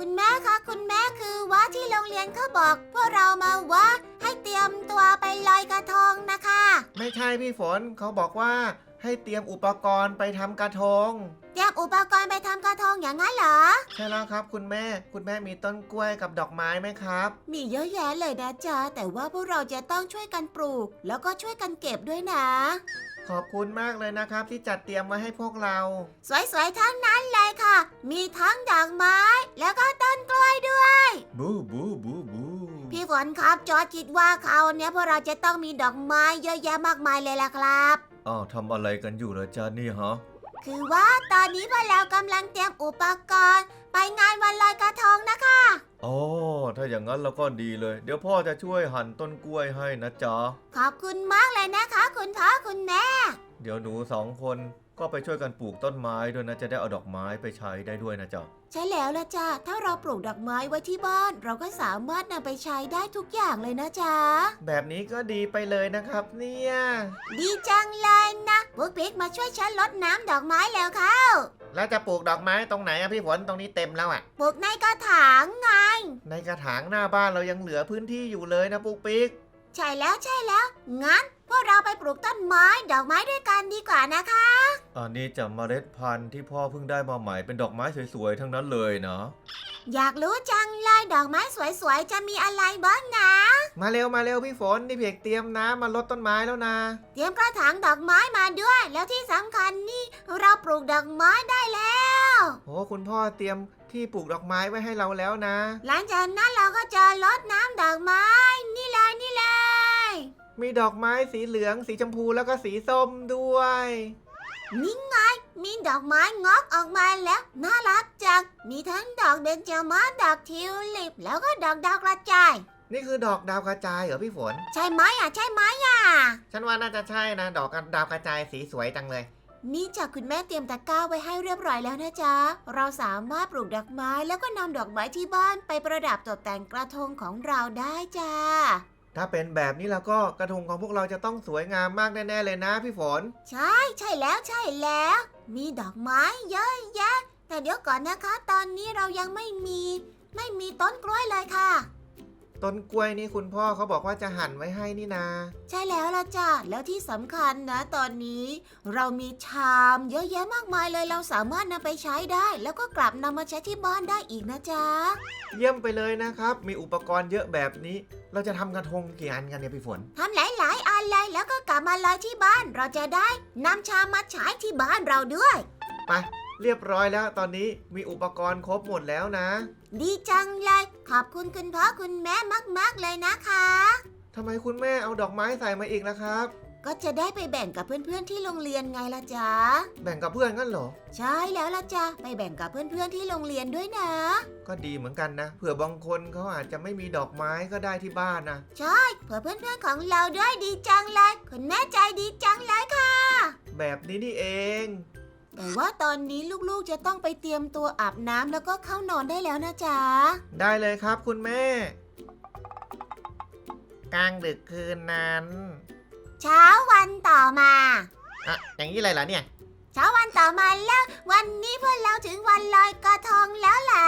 คุณแม่คะคุณแม่คือว่าที่โรงเรียนเขาบอก พวกเรามาว่าให้เตรียมตัวไปลอยกระทงนะคะ ไม่ใช่พี่ฝนเขาบอกว่าให้เตรียมอุปกรณ์ไปทำกระทง เตรียมอุปกรณ์ไปทำกระทงอย่างนั้นเหรอ ใช่แล้วครับ คุณแม่ คุณแม่มีต้นกล้วยกับดอกไม้ไหมครับ มีเยอะแยะเลยนะจ๊ะแต่ว่าพวกเราจะต้องช่วยกันปลูก แล้วก็ช่วยกันเก็บด้วยนะ ขอบคุณมากเลยนะครับ ที่จัดเตรียมไว้ให้พวกเรา สวยๆทั้งนั้นเลยค่ะ มีทั้งดอกไม้ แล้วก็ต้นกล้วยด้วย บูบูบูบูพี่ฝนครับจอร์จคิดว่าคราวเนี้ยพวกเราจะต้องมีดอกไม้เยอะแยะมากมายเลยล่ะครับ อ้าวทำอะไรกันอยู่เหรอจ๊ะนี่ฮะ คือว่าตอนนี้พวกเรากำลังเตรียมอุปกรณ์ ไปงานวันลอยกระทงนะคะ อ๋อถ้าอย่างนั้นเราก็ดีเลย เดี๋ยวพ่อจะช่วยหั่นต้นกล้วยให้นะจ๊ะ ขอบคุณมากเลยนะคะ คุณพ่อคุณแม่ เดี๋ยวหนูสองคนก็ไปช่วยกันปลูกต้นไม้ด้วยนะจะได้เอาดอกไม้ไปใช้ได้ด้วยนะจ๊ะ ใช่แล้วละจ้ะถ้าเราปลูกดอกไม้ไว้ที่บ้าน เราก็สามารถนำไปใช้ได้ทุกอย่างเลยนะจ๊ะ แบบนี้ก็ดีไปเลยนะครับ เนี่ย ดีจังเลยนะพวกปิ๊กมาช่วยฉันรดน้ำดอกไม้แล้วค่ะ แล้วจะปลูกดอกไม้ตรงไหนอะพี่ฝนตรงนี้เต็มแล้วอะปลูกในกระถางไง ในกระถางหน้าบ้านเรายังเหลือพื้นที่อยู่เลยนะปุ๊กปิ๊กใช่แล้วใช่แล้ว งั้น พวกเราไปปลูกต้นไม้ดอกไม้ด้วยกันดีกว่านะคะ อันนี้จะเมล็ดพันธุ์ที่พ่อเพิ่งได้มาใหม่เป็นดอกไม้สวยๆทั้งนั้นเลยนะอยากรู้จังเลยดอกไม้สวยๆ จะมีอะไรบ้างนะ มาเร็วมาเร็วพี่ฝนนี่เพียกเตรียมน้ำมาลดต้นไม้แล้วนะ เตรียมกระถางดอกไม้มา ลูกดอกไม้ได้แล้ว โอ้คุณพ่อเตรียมที่ปลูกดอกไม้ไว้ให้เราแล้วนะ หลังจากนั้นเราก็จะรดน้ำดอกไม้ นี่เลยนี่เลย มีดอกไม้สีเหลือง สีชมพูแล้วก็สีส้มด้วย นี่ไง มีดอกไม้งอกออกมาแล้วน่ารักจัง มีทั้งดอกเบญจมาศดอกทิวลิป แล้วก็ดอกดาวกระจาย นี่คือดอกดาวกระจายเหรอพี่ฝน ใช่ไหมอะ ใช่ไหมอะ ฉันว่าน่าจะใช่นะ ดอกดาวกระจายสีสวยจังเลย นี่จากคุณแม่เตรียมตะกร้าไว้ให้เรียบร้อยแล้วนะจ๊ะ เราสามารถปลูกดอกไม้แล้วก็นำดอกไม้ที่บ้านไปประดับตกแต่งกระทงของเราได้จ้า ถ้าเป็นแบบนี้แล้วก็กระทงของพวกเราจะต้องสวยงามมากแน่ๆเลยนะพี่ฝน ใช่ใช่แล้วใช่แล้ว มีดอกไม้เยอะแยะ แต่เดี๋ยวก่อนนะคะ ตอนนี้เรายังไม่มี ไม่มีต้นกล้วยเลยค่ะ ต้นกล้วยนี่คุณพ่อเขาบอกว่าจะหั่นไว้ให้นี่นา ใช่แล้วละจ้ะแล้วที่สำคัญนะ ตอนนี้ เรามีชามเยอะแยะมากมายเลยเราสามารถนำไปใช้ได้ แล้วก็กลับนำมาใช้ที่บ้านได้อีกนะจ๊ะ เยี่ยมไปเลยนะครับ มีอุปกรณ์เยอะแบบนี้ เราจะทำกระทงกี่อันกันเนี่ยพี่ฝน ทำหลายๆอันเลยแล้วก็กลับมาลอยที่บ้าน เราจะได้นำชามมาใช้ที่บ้านเราด้วย ไป เรียบร้อยแล้วตอนนี้มีอุปกรณ์ครบหมดแล้วนะ ดีจังเลย ขอบคุณคุณพ่อคุณแม่มาก ๆ เลยนะคะ ทำไมคุณแม่เอาดอกไม้ใส่มาอีกล่ะครับ ก็จะได้ไปแบ่งกับเพื่อนๆที่โรงเรียนไงล่ะจ๊ะ แบ่งกับเพื่อนกันเหรอ ใช่แล้วล่ะจ๊ะ ไปแบ่งกับเพื่อนๆที่โรงเรียนด้วยนะ ก็ดีเหมือนกันนะเผื่อบางคนเขาอาจจะไม่มีดอกไม้ก็ได้ที่บ้านนะใช่เผื่อเพื่อนๆของเราด้วยดีจังเลย คุณแม่ใจดีจังเลยค่ะ แบบนี้นี่เอง แต่ว่าตอนนี้ลูกๆจะต้องไปเตรียมตัวอาบน้ำแล้วก็เข้านอนได้แล้วนะจ๊ะ ได้เลยครับคุณแม่ กลางดึกคืนนั้นเช้าวันต่อมา อะอย่างนี้เลยเหรอเนี่ย เช้าวันต่อมาแล้ว วันนี้พวกเราถึงวันลอยกระทงแล้วล่ะ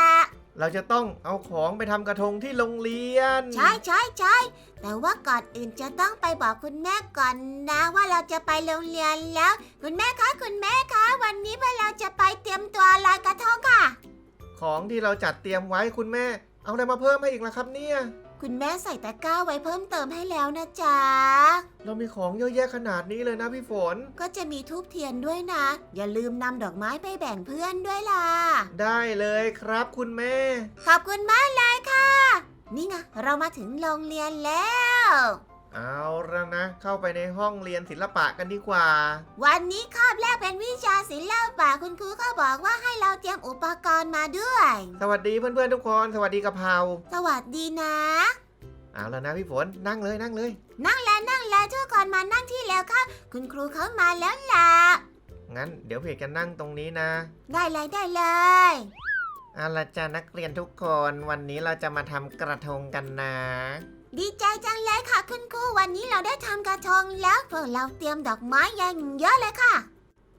เราจะต้องเอาของไปทำกระทงที่โรงเรียน ใช่ใช่ใช่ แต่ว่าก่อนอื่นจะต้องไปบอกคุณแม่ก่อนนะ ว่าเราจะไปโรงเรียนแล้ว คุณแม่คะคุณแม่คะ วันนี้พวกเราจะไปเตรียมตัวลอยกระทงค่ะ ของที่เราจัดเตรียมไว้คุณแม่ เอาอะไรมาเพิ่มให้อีกล่ะครับเนี่ย คุณแม่ใส่ตะกร้าไว้เพิ่มเติมให้แล้วนะจ๊ะ เรามีของเยอะแยะขนาดนี้เลยนะพี่ฝน ก็จะมีทูบเทียนด้วยนะ อย่าลืมนำดอกไม้ไปแบ่งเพื่อนด้วยล่ะ ได้เลยครับคุณแม่ ขอบคุณมากเลยค่ะ นี่ไงเรามาถึงโรงเรียนแล้ว เอาละนะ เข้าไปในห้องเรียนศิลปะกันดีกว่า วันนี้คาบแรกเป็นวิชาศิลปะคุณครูเขาบอกว่าให้เราเตรียมอุปกรณ์มาด้วย สวัสดีเพื่อนๆทุกคน สวัสดีกะเพราสวัสดีนะ เอาแล้วนะพี่ฝนนั่งเลยนั่งเลย นั่งแล้วนั่งแล้วทุกคนมานั่งที่แล้วค่ะคุณครูเขามาแล้วล่ะงั้นเดี๋ยวเพจกันนั่งตรงนี้นะ ได้เลยได้เลย เอาละจ้านักเรียนทุกคนวันนี้เราจะมาทำกระทงกันนะ ดีใจจังเลยค่ะคุณครูวันนี้เราได้ทำกระทงแล้วพวกเราเตรียมดอกไม้อย่างเยอะเลยค่ะ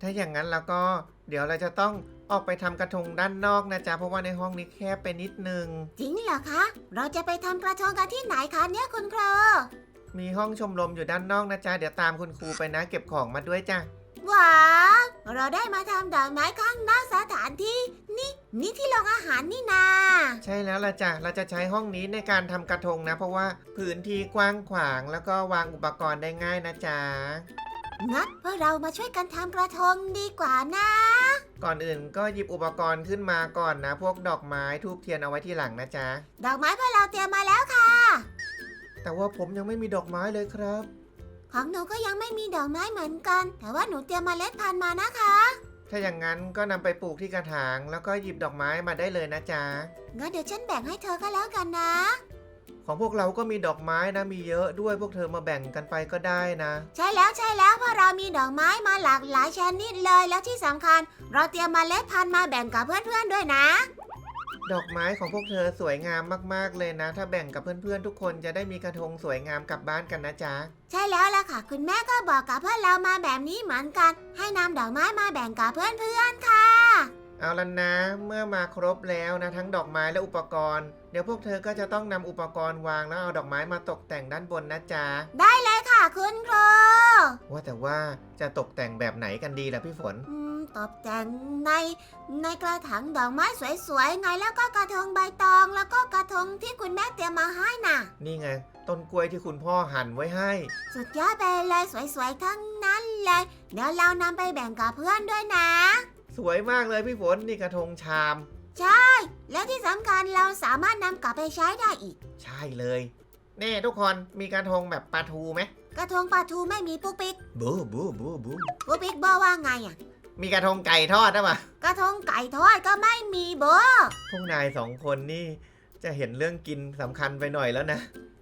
ถ้าอย่างนั้นแล้วก็เดี๋ยวเราจะต้องออกไปทำกระทงด้านนอกนะจ๊ะเพราะว่าในห้องนี้แคบไปนิดนึง จริงเหรอคะ เราจะไปทำกระทงกันที่ไหนคะเนี่ยคุณครูมีห้องชมรมอยู่ด้านนอกนะจ๊ะเดี๋ยวตามคุณครูไปนะ เก็บของมาด้วยจ้ะ ว้าวเราได้มาทำดอกไม้ข้างนอกสถานที่ นี่นี่ที่โรงอาหารนี่นาใช่แล้วล่ะจ้ะเราจะใช้ห้องนี้ในการทำกระทงนะ เพราะว่าพื้นที่กว้างขวางแล้วก็วางอุปกรณ์ได้ง่ายนะจ๊ะงั้นพวกเรามาช่วยกันทำกระทงดีกว่านะ ก่อนอื่นก็หยิบอุปกรณ์ขึ้นมาก่อนนะ พวกดอกไม้ทูบเทียนเอาไว้ที่หลังนะจ๊ะดอกไม้พวกเราเตรียมมาแล้วค่ะ แต่ว่าผมยังไม่มีดอกไม้เลยครับ ของหนูก็ยังไม่มีดอกไม้เหมือนกัน แต่ว่าหนูเตรียมเมล็ดพันธุ์มานะคะ ถ้าอย่างนั้นก็นำไปปลูกที่กระถาง แล้วก็หยิบดอกไม้มาได้เลยนะจ๊ะ งั้นเดี๋ยวฉันแบ่งให้เธอก็แล้วกันนะ ของพวกเราก็มีดอกไม้นะมีเยอะด้วยพวกเธอมาแบ่งกันไปก็ได้นะ ใช่แล้วใช่แล้วเพราะเรามีดอกไม้มาหลากหลายชนิดเลยแล้วที่สำคัญ เราเตรียมเมล็ดพันธุ์มาแบ่งกับเพื่อนๆด้วยนะ ดอกไม้ของพวกเธอสวยงามมากๆเลยนะ ถ้าแบ่งกับเพื่อนๆทุกคนจะได้มีกระทงสวยงามกลับบ้านกันนะจ๊ะ ใช่แล้วล่ะค่ะ คุณแม่ก็บอกกับเพื่อนเรามาแบบนี้เหมือนกัน ให้นำดอกไม้มาแบ่งกับเพื่อนๆค่ะ เอาละนะ เมื่อมาครบแล้วนะทั้งดอกไม้และอุปกรณ์ เดี๋ยวพวกเธอก็จะต้องนำอุปกรณ์วางแล้วเอาดอกไม้มาตกแต่งด้านบนนะจ๊ะ ได้เลยค่ะคุณครูว่าแต่ว่าจะตกแต่งแบบไหนกันดีล่ะพี่ฝน อืม ตกแต่งในในกระถางดอกไม้สวยๆไงแล้วก็กระทงใบตอง แล้วก็กระทงที่คุณแม่เตรียมมาให้น่ะ นี่ไง ต้นกล้วยที่คุณพ่อหั่นไว้ให้ สุดยอดไปเลยสวยๆทั้งนั้นเลยเดี๋ยวเรานำไปแบ่งกับเพื่อนด้วยนะ สวยมากเลยพี่ฝนนี่กระทงชาม ใช่ แล้วที่สำคัญเราสามารถนำกลับไปใช้ได้อีก ใช่เลยเน่ทุกคนมีกระทงแบบปลาทูไหมกระทงปลาทูไม่มีปุ๊กปิ๊กบูบูบูบูปุ๊กปิ๊กบอกว่าไงอะ มีกระทงไก่ทอดได้ปะกระทงไก่ทอดก็ไม่มีโบพวกนายสองคนนี่จะเห็นเรื่องกินสำคัญไปหน่อยแล้วนะ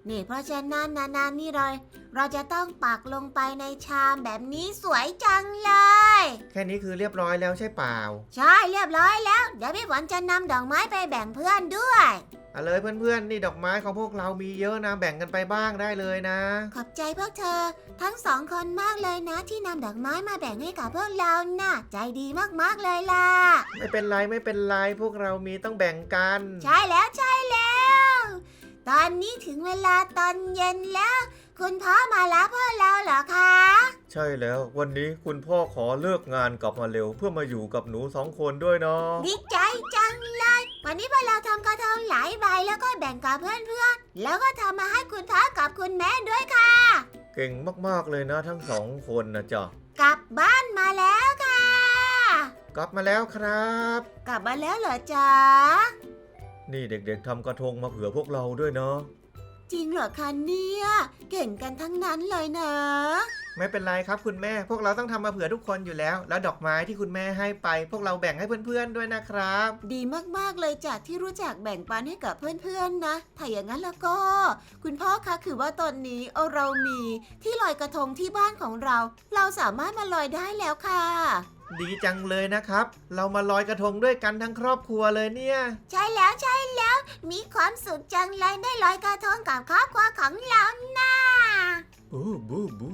นี่เพราะฉะนั้นนานๆนี่เราเราจะต้องปักลงไปในชามแบบนี้สวยจังเลย แค่นี้คือเรียบร้อยแล้วใช่เปล่า ใช่เรียบร้อยแล้ว เดี๋ยวพี่ฝนจะนำดอกไม้ไปแบ่งเพื่อนด้วย เอาเลยเพื่อนๆ นี่ดอกไม้ของพวกเรามีเยอะนะ แบ่งกันไปบ้างได้เลยนะ ขอบใจพวกเธอ ทั้งสองคนมากเลยนะ ที่นำดอกไม้มาแบ่งให้กับพวกเราน่ะ ใจดีมากๆเลยล่ะ ไม่เป็นไรไม่เป็นไรพวกเรามีต้องแบ่งกัน ใช่แล้วใช่แล้ว ตอนนี้ถึงเวลาตอนเย็นแล้ว คุณพ่อมารับพวกเราเหรอคะ ใช่แล้ว วันนี้คุณพ่อขอเลิกงานกลับมาเร็ว เพื่อมาอยู่กับหนูสองคนด้วยเนาะดีใจจังเลย วันนี้พวกเราทำกระทงหลายใบแล้วก็แบ่งกับเพื่อนๆ แล้วก็ทำมาให้คุณพ่อกับคุณแม่ด้วยค่ะ เก่งมากๆเลยนะ ทั้งสองคนนะจ๊ะกลับบ้านมาแล้วค่ะ กลับมาแล้วครับ กลับมาแล้วเหรอจ๊ะนี่เด็กๆทำกระทงมาเผื่อพวกเราด้วยเนาะ จริงเหรอคะเนี่ยเก่งกันทั้งนั้นเลยนะ ไม่เป็นไรครับคุณแม่ พวกเราต้องทำมาเผื่อทุกคนอยู่แล้ว แล้วดอกไม้ที่คุณแม่ให้ไป พวกเราแบ่งให้เพื่อนๆด้วยนะครับ ดีมากๆเลยจ้ะที่รู้จักแบ่งปันให้กับเพื่อนๆนะ ถ้าอย่างนั้นแล้วก็ คุณพ่อคะคือว่าตอนนี้เอาเรามีที่ลอยกระทงที่บ้านของเรา เราสามารถมาลอยได้แล้วค่ะ ดีจังเลยนะครับ เรามาลอยกระทงด้วยกันทั้งครอบครัวเลยเนี่ย ใช่แล้วใช่แล้ว มีความสุขจังเลยได้ลอยกระทงกับครอบครัวของเรานะ บูบูบูบู